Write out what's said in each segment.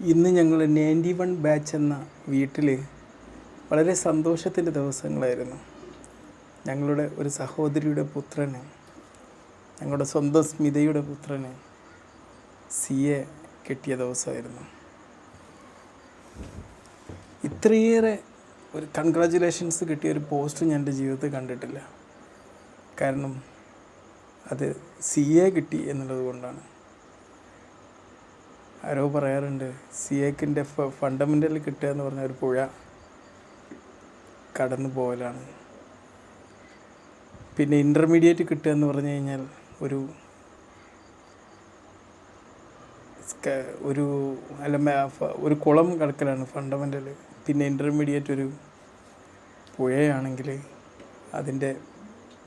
ഇന്ന് ഞങ്ങൾ ninety one batch എന്ന വീട്ടിൽ വളരെ സന്തോഷത്തിന്റെ ദിവസങ്ങളായിരുന്നു. ഞങ്ങളുടെ ഒരു സഹോദരിയുടെ പുത്രന് ഞങ്ങളുടെ സ്വന്തം സ്മിതയുടെ പുത്രന് സി എ കിട്ടിയ ദിവസമായിരുന്നു. ഇത്രയേറെ ഒരു കൺഗ്രാജുലേഷൻസ് കിട്ടിയ ഒരു പോസ്റ്റ് ഞാൻ എന്റെ ജീവിതത്തിൽ കണ്ടിട്ടില്ല. കാരണം അത് സി എ കിട്ടി എന്നുള്ളത് കൊണ്ടാണ്. ആരോ പറയാറുണ്ട് സി എക്കിന്റെ ഫണ്ടമെന്റൽ കിട്ടുക എന്ന് പറഞ്ഞ ഒരു പുഴ കടന്നു പോകലാണ് പിന്നെ ഇന്റർമീഡിയറ്റ് കിട്ടുക എന്ന് പറഞ്ഞു കഴിഞ്ഞാൽ ഒരു ഒരു അല്ല ഒരു കുളം കടക്കലാണ് ഫണ്ടമെന്റൽ പിന്നെ ഇന്റർമീഡിയറ്റ് ഒരു പുഴയാണെങ്കിൽ അതിന്റെ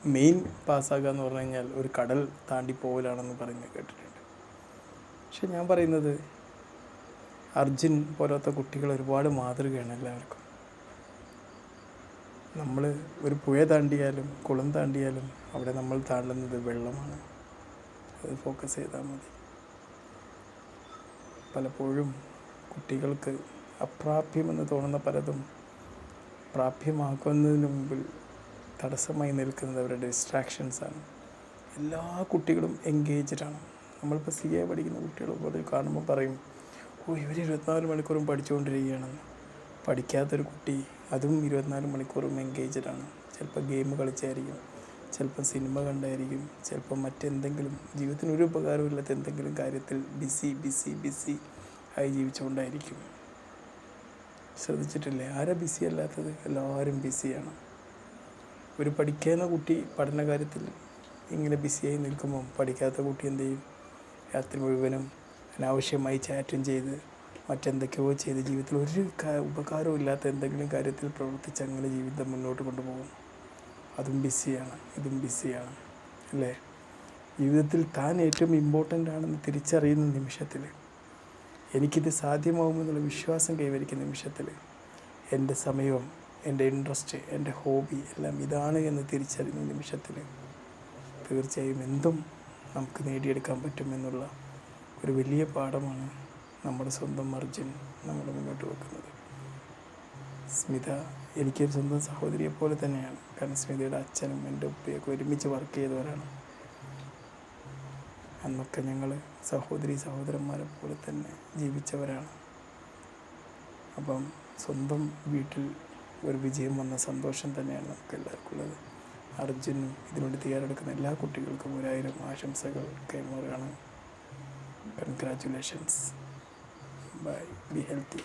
മെയിൻ പാസ്സാകുക എന്ന് പറഞ്ഞു കഴിഞ്ഞാൽ ഒരു കടൽ താണ്ടി പോകലാണെന്ന് പറയുന്നത് കേട്ടിട്ടുണ്ട്. പക്ഷെ ഞാൻ പറയുന്നത് അർജുൻ പോലത്തെ കുട്ടികൾ ഒരുപാട് മാതൃകയാണ് എല്ലാവർക്കും. നമ്മൾ ഒരു പുഴ താണ്ടിയാലും കുളം താണ്ടിയാലും അവിടെ നമ്മൾ താണ്ടുന്നത് വെള്ളമാണ്. അത് ഫോക്കസ് ചെയ്താൽ മതി. പലപ്പോഴും കുട്ടികൾക്ക് അപ്രാപ്യമെന്ന് തോന്നുന്ന പലതും പ്രാപ്യമാക്കുന്നതിന് മുമ്പിൽ തടസ്സമായി നിൽക്കുന്നത് അവരുടെ ഡിസ്ട്രാക്ഷൻസാണ് എല്ലാ കുട്ടികളും എൻഗേജ്ഡാണ് നമ്മളിപ്പോൾ സി എ പഠിക്കുന്ന കുട്ടികൾ പോലെ കാണുമ്പോൾ പറയും ഓ ഇവർ ഇരുപത്തിനാല് മണിക്കൂറും പഠിച്ചുകൊണ്ടിരിക്കുകയാണെന്ന് പഠിക്കാത്തൊരു കുട്ടി അതും ഇരുപത്തിനാല് മണിക്കൂറും എൻഗേജഡാണ് ചിലപ്പോൾ ഗെയിം കളിച്ചായിരിക്കും ചിലപ്പോൾ സിനിമ കണ്ടായിരിക്കും ചിലപ്പോൾ മറ്റെന്തെങ്കിലും ജീവിതത്തിന് ഒരു ഉപകാരമില്ലാത്ത എന്തെങ്കിലും കാര്യത്തിൽ ബിസി ബിസി ബിസി ആയി ജീവിച്ചുകൊണ്ടായിരിക്കും. ശ്രദ്ധിച്ചിട്ടില്ലേ? ആരാ ബിസി അല്ലാത്തത്? എല്ലാവരും ബിസിയാണ് ഒരു പഠിക്കുന്ന കുട്ടി പഠന കാര്യത്തിൽ ഇങ്ങനെ ബിസിയായി നിൽക്കുമ്പം പഠിക്കാത്ത കുട്ടി എന്ത് ചെയ്യും? രാത്രി മുഴുവനും അനാവശ്യമായി ചാറ്റും ചെയ്ത് മറ്റെന്തൊക്കെയോ ചെയ്ത് ജീവിതത്തിൽ ഒരു ഉപകാരവും ഇല്ലാത്ത എന്തെങ്കിലും കാര്യത്തിൽ പ്രവർത്തിച്ച് അങ്ങനെ ജീവിതം മുന്നോട്ട് കൊണ്ടുപോകും. അതും ബിസിയാണ് ഇതും ബിസിയാണ് അല്ലേ? ജീവിതത്തിൽ താൻ ഏറ്റവും ഇമ്പോർട്ടന്റ് ആണെന്ന് തിരിച്ചറിയുന്ന നിമിഷത്തിൽ എനിക്കിത് സാധ്യമാകുമെന്നുള്ള വിശ്വാസം കൈവരിക്കുന്ന നിമിഷത്തിൽ എന്റെ സമയവും എന്റെ ഇൻട്രസ്റ്റ് എന്റെ ഹോബി എല്ലാം ഇതാണ് എന്ന് തിരിച്ചറിയുന്ന നിമിഷത്തിൽ തീർച്ചയായും എന്തും നമുക്ക് നേടിയെടുക്കാൻ പറ്റുമെന്നുള്ള ഒരു വലിയ പാഠമാണ് നമ്മുടെ സ്വന്തം അർജുൻ നമ്മൾ മുന്നോട്ട് വെക്കുന്നത്. സ്മിത എനിക്കൊരു സ്വന്തം സഹോദരിയെ പോലെ തന്നെയാണ്. കാരണം സ്മിതയുടെ അച്ഛനും എന്റെ ഉപ്പയൊക്കെ ഒരുമിച്ച് വർക്ക് ചെയ്തവരാണ്. അന്നൊക്കെ ഞങ്ങൾ സഹോദരി സഹോദരന്മാരെ പോലെ തന്നെ ജീവിച്ചവരാണ്. അപ്പം സ്വന്തം വീട്ടിൽ ഒരു വിജയം വന്ന സന്തോഷം തന്നെയാണ് നമുക്ക് എല്ലാവർക്കും ഉള്ളത്. അർജുനും ഇതിനുവേണ്ടി തയ്യാറെടുക്കുന്ന എല്ലാ കുട്ടികൾക്കും ഒരായിരം ആശംസകൾ കൈമാറുകയാണ്. Congratulations bye be healthy